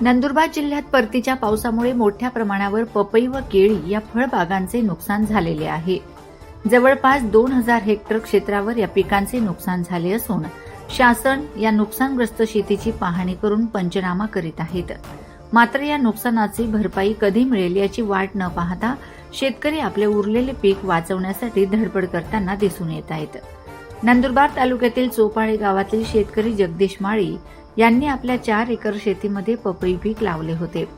नंदुरबार जिल्ह्यात परतीच्या पावसामुळे मोठ्या प्रमाणावर पपई व केळी या फळबागांचे नुकसान झालेले आहे. जवळपास दोन हजार हेक्टर क्षेत्रावर या पिकांचे नुकसान झाले असून शासन या नुकसानग्रस्त शेतीची पाहणी करून पंचनामा करीत आहेत. मात्र या नुकसानाची भरपाई कधी मिळेल याची वाट न पाहता शेतकरी आपले उरलेले पीक वाचवण्यासाठी धडपड करताना दिसून येत आहेत. नंदुरबार तालुक्यातील चोपाळे गावातील शेतकरी जगदीश माळी यांनी आपल्या चार एकर शेतीमध्ये पपई पीक लावले होते.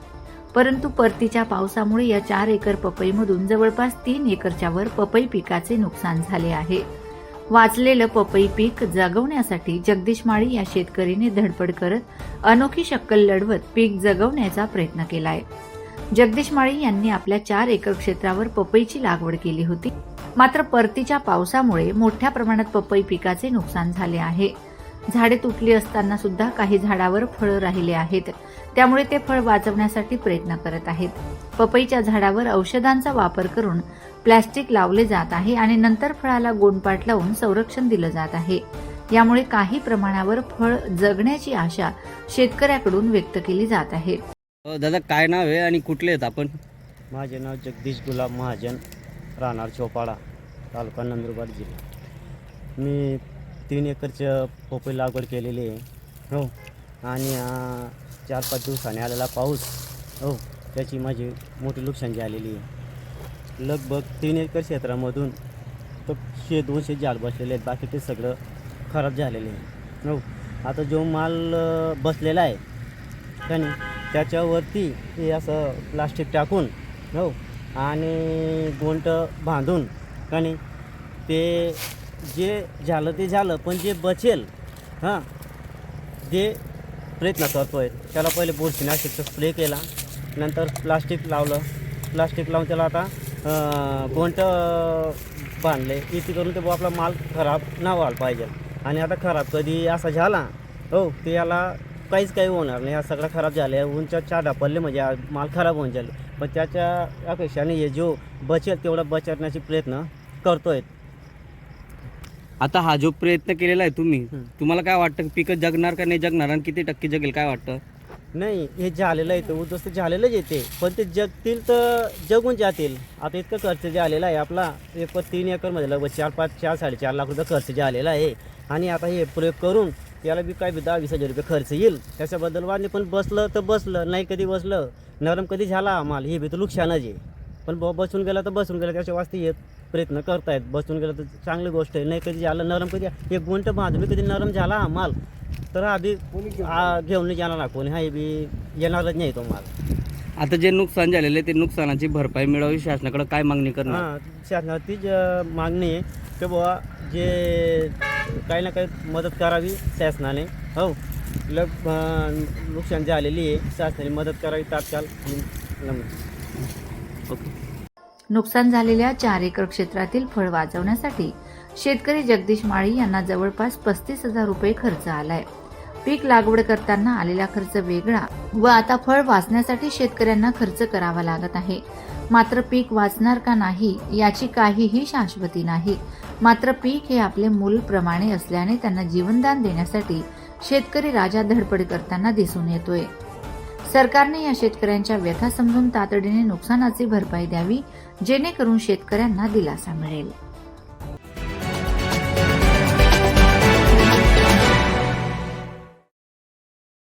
परंतु परतीच्या पावसामुळे या चार एकर पपईमधून जवळपास तीन एकरच्या वर पपई पिकाचे नुकसान झाले आहे. वाचलेलं पपई पीक जगवण्यासाठी जगदीश माळी या शेतकरीने धडपड करत अनोखी शक्कल लढवत पीक जगवण्याचा प्रयत्न केलाय. जगदीश माळी यांनी आपल्या चार एकर क्षेत्रावर पपईची लागवड केली होती. मात्र परतीच्या पावसामुळे मोठ्या प्रमाणात पपई पिकाचे नुकसान झाले आहे. झाडे तुटली असताना सुद्धा काही झाडावर फळं राहिले आहेत. त्यामुळे ते फळ वाचवण्यासाठी प्रयत्न करत आहेत. पपईच्या झाडावर औषधांचा वापर करून प्लॅस्टिक लावले जात आहे आणि नंतर फळाला गोंडपाट लावून संरक्षण दिलं जात आहे. यामुळे काही प्रमाणावर फळ जगण्याची आशा शेतकऱ्याकडून व्यक्त केली जात आहे. दादा काय नाव आहे आणि कुठले आहेत आपण? माझे नाव जगदीश गुलाब महाजन राहणार चोपाडा तालुका नंदुरबार जिल्हा. मी तीन एकरचं पोपई लागवड केलेली आहे. हो. आणि चार पाच दिवसाने आलेला पाऊस हो त्याची माझी मोठी नुकसान झालेली आहे. लगभग तीन एकर क्षेत्रामधून तर शे दोनशे झाड बसलेले आहेत. बाकी ते सगळं खराब झालेले आहे. हो. आता जो माल बसलेला आहे त्याने त्याच्यावरती हे असं प्लास्टिक टाकून हो आणि गोंट बांधून आणि ते जे झालं ते झालं पण जे बचेल हां ते प्रयत्न करतो आहे त्याला पहिले बुरशीनाशकचा स्प्रे केला नंतर प्लास्टिक लावलं. प्लास्टिक लावून त्याला आता गोंट बांधले. इथे करून ते बुवा आपला माल खराब ना व्हायला पाहिजे. आणि आता खराब कधी असा झाला हो ते याला काहीच काही होणार नाही. हा सगळा खराब झाले उंच्या चादा पडले म्हणजे माल खराब होऊन जाईल. पण त्याच्या अपेक्षाने हे जो बचेल तेवढा बचवण्याचे प्रयत्न करतो आहे आता हा जो प्रयत्न केलेला आहे तुम्ही. तुम्हाला काय वाटतं पिकं जगणार का नाही जगणार आणि किती टक्के जगेल काय वाटतं? नाही हे झालेलं आहे ते उद्ध्वस्त झालेलंच येते पण ते जगतील तर जगून जातील. आता इतकं खर्च जे आलेला आहे आपला एक तीन एकरमध्ये लगभग चार पाच चार साडेचार लाख रुपये खर्च जे आलेला आहे. आणि आता हे प्रयोग करून याला बी काय बी दहा वीस हजार रुपये खर्च येईल. त्याच्याबद्दल वाढले पण बसलं तर बसलं नाही कधी बसलं नरम कधी झाला आम्हाला हे बी तर नुकसानच आहे. पण ब बसून गेलं तर बसून गेलं त्याच्या वास्ते येत प्रयत्न करतायत. बसून गेलं तर चांगली गोष्ट आहे. नाही कधी झालं नरम कधी एक गुंट बांधून बी कधी नरम झाला हा माल तर बी आ, घेऊन नाही जाणार ना कोणी हा बी येणारच नाही तो माल. आता जे नुकसान झालेलं आहे ते नुकसानाची भरपाई मिळावी शासनाकडे काय मागणी करणार? हां शासनाची ज- मागणी आहे की बुवा जे काही ना काही मदत करावी शासनाने. हो लग अं, नुकसान झालेली आहे. शासनाने मदत करावी तात्काळ. ही नमूद ओके नुकसान झालेल्या चार एकर क्षेत्रातील फळ वाचवण्यासाठी शेतकरी जगदीश माळी यांना जवळपास पस्तीस हजार रुपये खर्च आलाय. पीक लागवड करताना आलेला खर्च वेगळा व आता फळ वाचण्यासाठी शेतकऱ्यांना खर्च करावा लागत आहे. मात्र पीक वाचणार का नाही याची काहीही शाश्वती नाही. मात्र पीक हे आपले मूलप्रमाणे असल्याने त्यांना जीवनदान देण्यासाठी शेतकरी राजा धडपड करताना दिसून येतोय. सरकारने या शेतकऱ्यांच्या व्यथा समजून तातडीने नुकसानाची भरपाई द्यावी जेणेकरून शेतकऱ्यांना दिलासा मिळेल.